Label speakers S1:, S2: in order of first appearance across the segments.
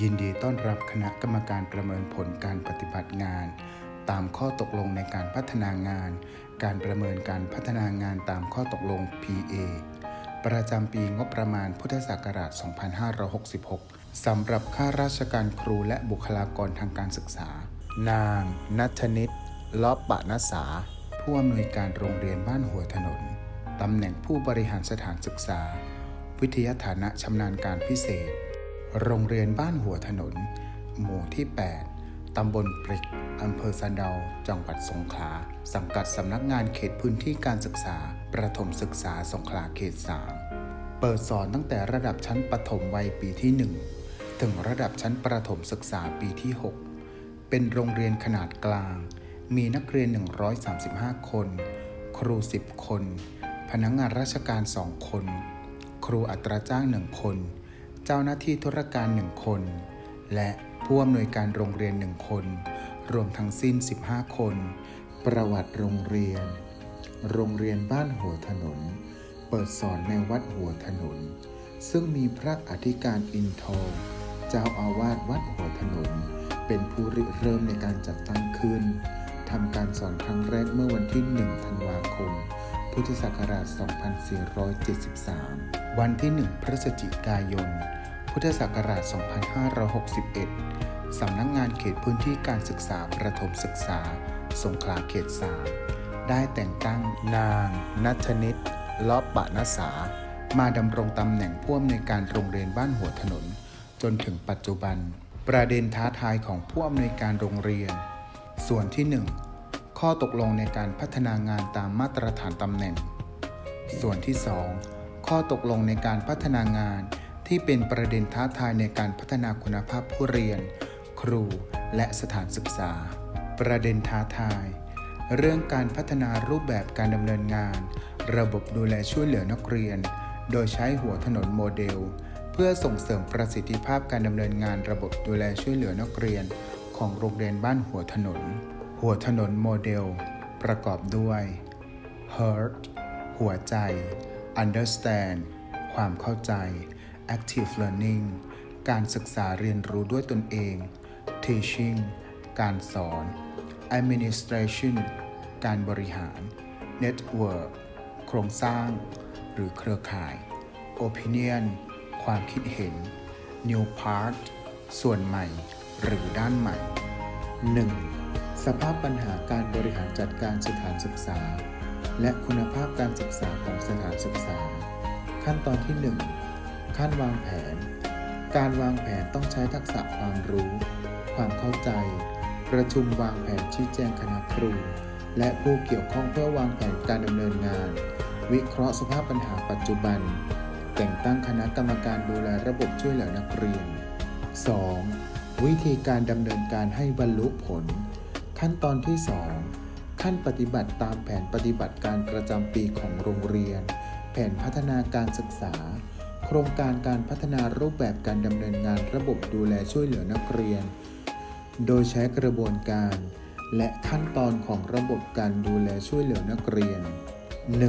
S1: ยินดีต้อนรับคณะกรรมการประเมินผลการปฏิบัติงาน ตามข้อตกลงในการพัฒนางาน การประเมินการพัฒนางานตามข้อตกลง PA ประจำปีงบประมาณพุทธศักราช 2566 สำหรับข้าราชการครูและบุคลากรทางการศึกษา นางนัทนิตลอบปะนสา ผู้อำนวยการโรงเรียนบ้านหัวถนน ตำแหน่งผู้บริหารสถานศึกษา วิทยาฐานะชำนาญการพิเศษ โรงเรียนบ้านหัวถนน หมู่ที่ 8 ตำบลปริก อำเภอสะเดาจังหวัดสงขลา สังกัดสำนักงานเขตพื้นที่การศึกษา ประถมศึกษาสงขลาเขต 3 เปิดสอนตั้งแต่ระดับชั้นประถมวัยปีที่ 1 ถึงระดับชั้นประถมศึกษาปีที่ 6 เป็นโรงเรียนขนาดกลาง มีนักเรียน 135 คน ครู 10 คน พนักงานราชการ 2 คน ครูอัตราจ้าง 1 คน เจ้าหน้าที่ธุรการ1คน และผู้อำนวยการโรงเรียน1คน รวมทั้งสิ้น 15 คน ประวัติโรงเรียน โรงเรียนบ้านหัวถนน เปิดสอนในวัดหัวถนน ซึ่งมีพระอธิการอินทองเจ้าอาวาสวัดหัวถนน เป็นผู้ริเริ่มในการจัดตั้งขึ้นทำการสอนครั้งแรกเมื่อวันที่ 1 ธันวาคม พุทธศักราช 2473 วันที่ 1 พฤศจิกายน พุทธศักราช 2561 สำนักงานเขตพื้นที่การศึกษาประถมศึกษา สงขลาเขต 3 ได้แต่งตั้งนางนัทนิตลอบปะนสา มาดำรงตำแหน่งผู้อำนวยการโรงเรียนบ้านหัวถนน จนถึงปัจจุบัน ประเด็นท้าทายของผู้อำนวยการโรงเรียน ส่วนที่ 1 ข้อตกลงในการพัฒนางานตามมาตรฐานตำแหน่ง ส่วนที่ 2 ข้อตกลงในการพัฒนางานที่เป็นประเด็นท้าทายในการพัฒนาคุณภาพผู้เรียน ครู และสถานศึกษา ประเด็นท้าทาย เรื่องการพัฒนารูปแบบการดำเนินงาน ระบบดูแลช่วยเหลือนักเรียน โดยใช้หัวถนนโมเดล เพื่อส่งเสริมประสิทธิภาพการดำเนินงาน ระบบดูแลช่วยเหลือนักเรียน ของโรงเรียนบ้านหัวถนน หัวถนนโมเดล ประกอบด้วย Heart หัวใจ Understand ความเข้าใจ Active Learning การศึกษาเรียนรู้ด้วยตนเอง Teaching การสอน Administration การบริหาร Network โครงสร้าง หรือเครือข่าย Opinion ความคิดเห็น New Part ส่วนใหม่ หรือด้านใหม่ 1. สภาพปัญหาการบริหารจัดการสถานศึกษา และคุณภาพการศึกษาของสถานศึกษา ขั้นตอนที่ 1 ขั้นวางแผน การวางแผนต้องใช้ทักษะความรู้ ความเข้าใจ ประชุมวางแผนชี้แจงคณะครู และผู้เกี่ยวข้องเพื่อวางแผนการดำเนินงาน วิเคราะห์สภาพปัญหาปัจจุบัน แต่งตั้งคณะกรรมการดูแลระบบช่วยเหลือนักเรียน 2. วิธีการดำเนินการให้บรรลุผล ขั้นตอนที่ 2 ขั้นปฏิบัติตามแผนปฏิบัติการประจำปีของโรงเรียน แผนพัฒนาการศึกษา โครงการการพัฒนารูปแบบการดำเนินงานระบบดูแลช่วยเหลือนักเรียน โดยใช้กระบวนการ และขั้นตอนของระบบการดูแลช่วยเหลือนักเรียน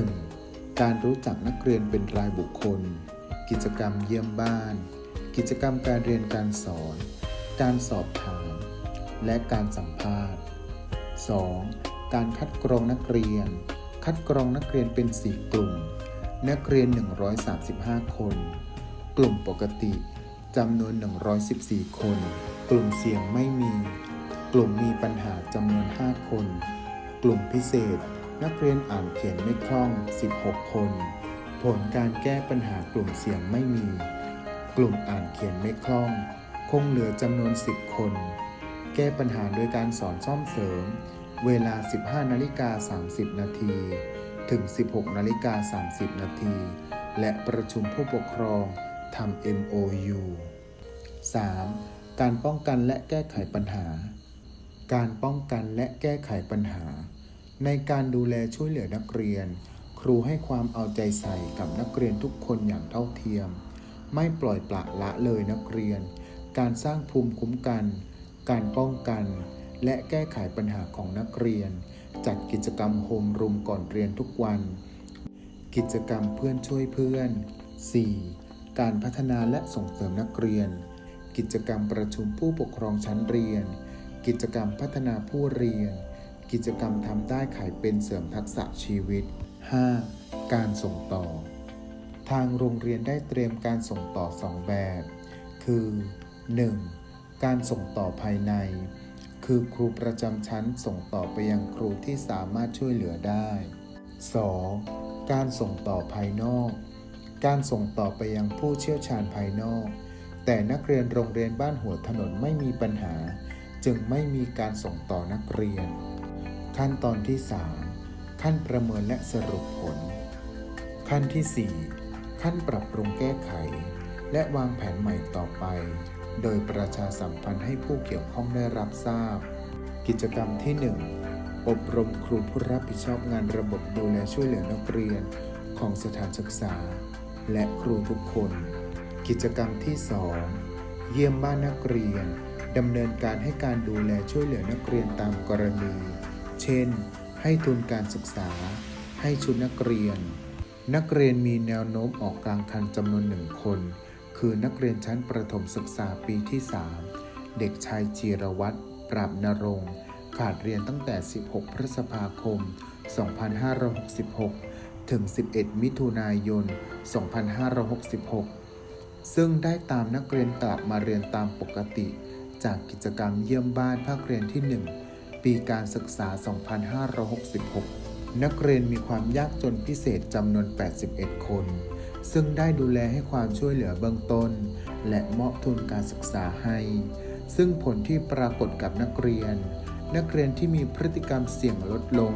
S1: 1. การรู้จักนักเรียนเป็นรายบุคคล กิจกรรมเยี่ยมบ้าน กิจกรรมการเรียนการสอน การสอบถามและการสัมภาษณ์ 2. การคัดกรองนักเรียน คัดกรองนักเรียนเป็น 4 กลุ่ม นักเรียน 135 คน กลุ่มปกติจำนวน 114 คน กลุ่มเสี่ยงไม่มี กลุ่มมีปัญหาจำนวน 5 คน กลุ่มพิเศษ นักเรียนอ่านเขียนไม่คล่อง 16 คน ผลการแก้ปัญหากลุ่มเสี่ยงไม่มี กลุ่มอ่านเขียนไม่คล่อง คงเหลือจำนวน 10 คน แก้ปัญหาโดยการสอนซ่อมเสริม เวลา 15นาฬิกา30 นาทีถึง 16นาฬิกา30 นาที และประชุมผู้ปกครองทำ MOU 3. การป้องกันและแก้ไขปัญหา การป้องกันและแก้ไขปัญหา ในการดูแลช่วยเหลือนักเรียน ครูให้ความเอาใจใส่กับนักเรียนทุกคนอย่างเท่าเทียม ไม่ปล่อยปละละเลยนักเรียน การสร้างภูมิคุ้มกัน การป้องกัน และแก้ไขปัญหาของนักเรียน จัดกิจกรรมโฮมรูมก่อนเรียนทุกวัน กิจกรรมเพื่อนช่วยเพื่อน 4. การพัฒนาและส่งเสริมนักเรียน กิจกรรมประชุมผู้ปกครองชั้นเรียน กิจกรรมพัฒนาผู้เรียน กิจกรรมทำได้ขายเป็นเสริมทักษะชีวิต 5. การส่งต่อ ทางโรงเรียนได้เตรียมการส่งต่อสองแบบ คือ 1. การส่งต่อภายใน คือครูประจำชั้นส่งต่อไปยังครูที่สามารถช่วยเหลือได้ 2. การส่งต่อภายนอก การส่งต่อไปยังผู้เชี่ยวชาญภายนอก แต่นักเรียนโรงเรียนบ้านหัวถนนไม่มีปัญหา จึงไม่มีการส่งต่อนักเรียน ขั้นตอนที่ 3 ขั้นประเมินและสรุปผล ขั้นที่ 4 ขั้นปรับปรุงแก้ไข และวางแผนใหม่ต่อไป โดยประชาสัมพันธ์ให้ผู้เกี่ยวข้องได้รับทราบ กิจกรรมที่ 1 อบรมครูผู้รับผิดชอบงานระบบดูแลช่วยเหลือนักเรียนของสถานศึกษา และครูทุกคน กิจกรรมที่ 2 เยี่ยมบ้านนักเรียนดำเนินการให้การดูแลช่วยเหลือนักเรียนตามกรณี เช่น ให้ทุนการศึกษา ให้ชุดนักเรียน นักเรียนมีแนวโน้มออกกลางคันจำนวนหนึ่งคน คือนักเรียนชั้นประถมศึกษาปีที่ 3 เด็กชายจีรวัตรปราบนรงค์ขาดเรียนตั้งแต่ 16 พฤษภาคม 2566 ถึง 11 มิถุนายน 2566 ซึ่งได้ตามนักเรียนกลับมาเรียนตามปกติ จากกิจกรรมเยี่ยมบ้านภาคเรียนที่ 1 ปีการศึกษา 2566 นักเรียนมีความยากจนพิเศษจำนวน 81 คน ซึ่งได้ดูแลให้ความช่วยเหลือเบื้องต้น และมอบทุนการศึกษาให้ ซึ่งผลที่ปรากฏกับนักเรียน นักเรียนที่มีพฤติกรรมเสี่ยงลดลง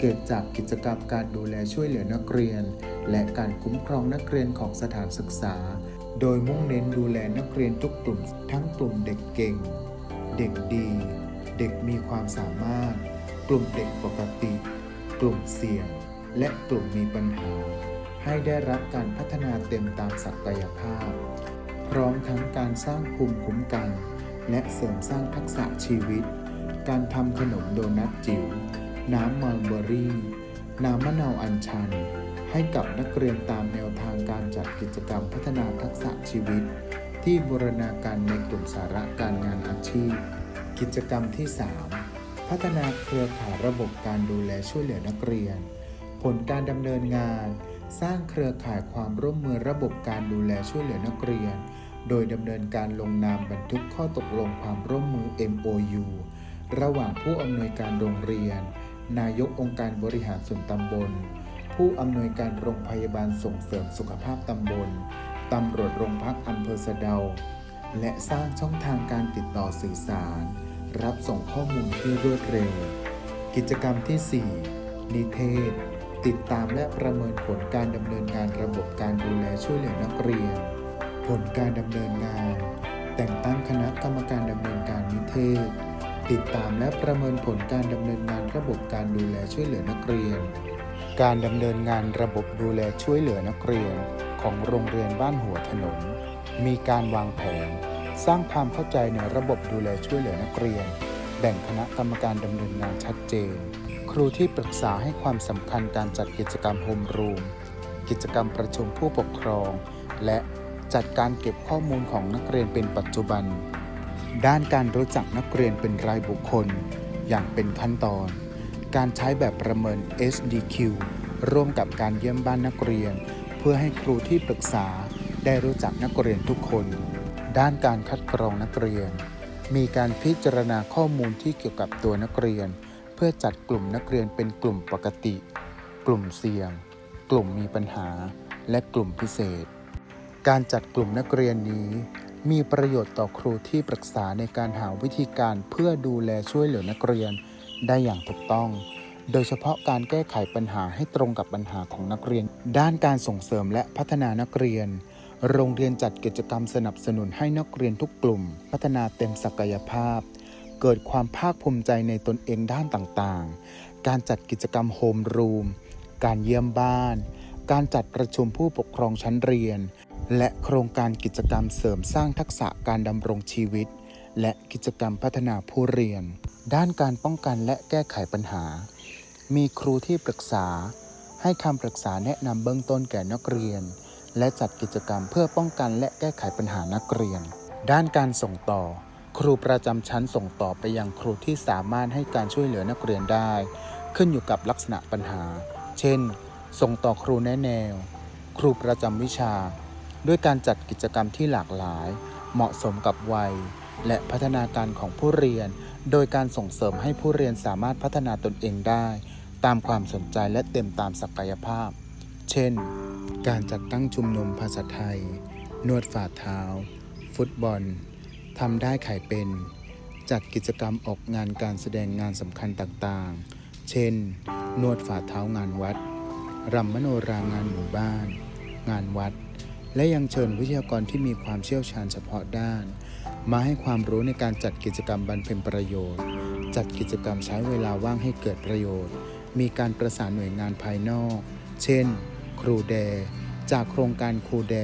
S1: เกิดจากกิจกรรมการดูแลช่วยเหลือนักเรียน และการคุ้มครองนักเรียนของสถานศึกษา โดยมุ่งเน้นดูแลนักเรียนทุกกลุ่ม ทั้งกลุ่มเด็กเก่ง เด็กดี เด็กมีความสามารถ กลุ่มเด็กปกติ กลุ่มเสี่ยง และกลุ่มมีปัญหา ให้ได้รับการพัฒนาเต็มตามศักยภาพ พร้อมทั้งการสร้างภูมิคุ้มกัน และเสริมสร้างทักษะชีวิต การทำขนมโดนัทจิ๋ว น้ำมัลเบอรี่ น้ำมะนาวอัญชัน ให้กับนักเรียนตามแนวทางการจัดกิจกรรมพัฒนาทักษะชีวิต ที่บูรณาการในกลุ่มสาระการงานอาชีพ กิจกรรมที่ 3 พัฒนาเครือข่ายระบบการดูแลช่วยเหลือนักเรียน ผลการดำเนินงาน สร้างเครือข่ายความร่วมมือระบบการดูแลช่วยเหลือนักเรียน โดยดำเนินการลงนามบันทึกข้อตกลงความร่วมมือ MOU ระหว่างผู้อำนวยการโรงเรียน นายกองค์การบริหารส่วนตำบล ผู้อำนวยการโรงพยาบาลส่งเสริมสุขภาพตำบลตำรวจโรงพักอำเภอสะเดา และสร้างช่องทางการติดต่อสื่อสาร รับส่งข้อมูลที่รวดเร็ว กิจกรรมที่ 4 นิเทศ ติดตามและประเมินผลการดำเนินงานระบบการดูแลช่วยเหลือนักเรียน ผลการดำเนินงาน แต่งตั้งคณะกรรมการดำเนินการนิเทศ ติดตามและประเมินผลการดำเนินงานระบบการดูแลช่วยเหลือนักเรียน การดำเนินงานระบบดูแลช่วยเหลือนักเรียน ของโรงเรียนบ้านหัวถนน มีการวางแผน สร้างความเข้าใจในระบบดูแลช่วยเหลือนักเรียน แบ่งคณะกรรมการดำเนินงานชัดเจน ครูที่ปรึกษาให้ความสำคัญการจัดกิจกรรมโฮมรูม กิจกรรมประชุมผู้ปกครอง และจัดการเก็บข้อมูลของนักเรียนเป็นปัจจุบัน ด้านการรู้จักนักเรียนเป็นรายบุคคล อย่างเป็นขั้นตอน การใช้แบบประเมิน SDQ ร่วมกับการเยี่ยมบ้านนักเรียน เพื่อให้ครูที่ปรึกษาได้รู้จักนักเรียนทุกคน ด้านการคัดกรองนักเรียน มีการพิจารณาข้อมูลที่เกี่ยวกับตัวนักเรียน พื่อจัดกลุ่มนักเรียนเป็นกลุ่มปกติ กลุ่มเสี่ยง กลุ่มมีปัญหา และกลุ่มพิเศษ การจัดกลุ่มนักเรียนนี้ มีประโยชน์ต่อครูที่ปรึกษาในการหาวิธีการเพื่อดูแลช่วยเหลือนักเรียนได้อย่างถูกต้อง โดยเฉพาะการแก้ไขปัญหาให้ตรงกับปัญหาของนักเรียน ด้านการส่งเสริมและพัฒนานักเรียน โรงเรียนจัดกิจกรรมสนับสนุนให้นักเรียนทุกกลุ่ม พัฒนาเต็มศักยภาพ เกิดความภาคภูมิใจในตนเองด้านต่างๆ การจัดกิจกรรมโฮมรูม การเยี่ยมบ้าน การจัดประชุมผู้ปกครองชั้นเรียน และโครงการกิจกรรมเสริมสร้างทักษะการดำรงชีวิต และกิจกรรมพัฒนาผู้เรียน ด้านการป้องกันและแก้ไขปัญหา มีครูที่ปรึกษา ให้คำปรึกษาแนะนำเบื้องต้นแก่นักเรียน และจัดกิจกรรมเพื่อป้องกันและแก้ไขปัญหานักเรียน ด้านการส่งต่อ ครูประจำชั้นส่งต่อไปยังครูที่สามารถให้การช่วยเหลือนักเรียนได้ ขึ้นอยู่กับลักษณะปัญหา เช่น ส่งต่อครูแนะแนว ครูประจำวิชา ด้วยการจัดกิจกรรมที่หลากหลาย เหมาะสมกับวัย และพัฒนาการของผู้เรียน โดยการส่งเสริมให้ผู้เรียนสามารถพัฒนาตนเองได้ ตามความสนใจและเต็มตามศักยภาพ เช่น การจัดตั้งชุมนุมภาษาไทย นวดฝ่าเท้า ฟุตบอล ทำได้ขายเป็น จัดกิจกรรมออกงานการแสดงงานสำคัญต่างๆ เช่น นวดฝ่าเท้างานวัดรำมโนรางานหมู่บ้าน งานวัด และยังเชิญวิทยากรที่มีความเชี่ยวชาญเฉพาะด้าน มาให้ความรู้ในการจัดกิจกรรมบรรเพ็ญประโยชน์ จัดกิจกรรมใช้เวลาว่างให้เกิดประโยชน์ มีการประสานหน่วยงานภายนอก เช่น ครูแด จากโครงการครูแด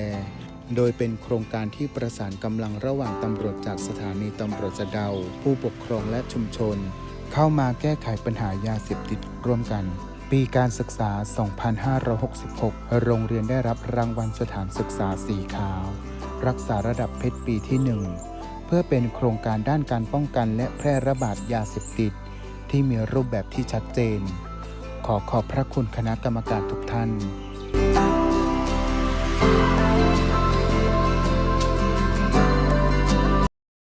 S1: โดยเป็นโครงการที่ประสานกำลังระหว่างตำรวจจากสถานีตำรวจสะเดา ผู้ปกครองและชุมชน เข้ามาแก้ไขปัญหายาเสพติดร่วมกัน ปีการศึกษา 2566 โรงเรียนได้รับรางวัลสถานศึกษาสีขาว รักษาระดับเพชรปีที่ 1 เพื่อเป็นโครงการด้านการป้องกันและแพร่ระบาดยาเสพติด ที่มีรูปแบบที่ชัดเจน ขอขอบพระคุณคณะกรรมการทุกท่าน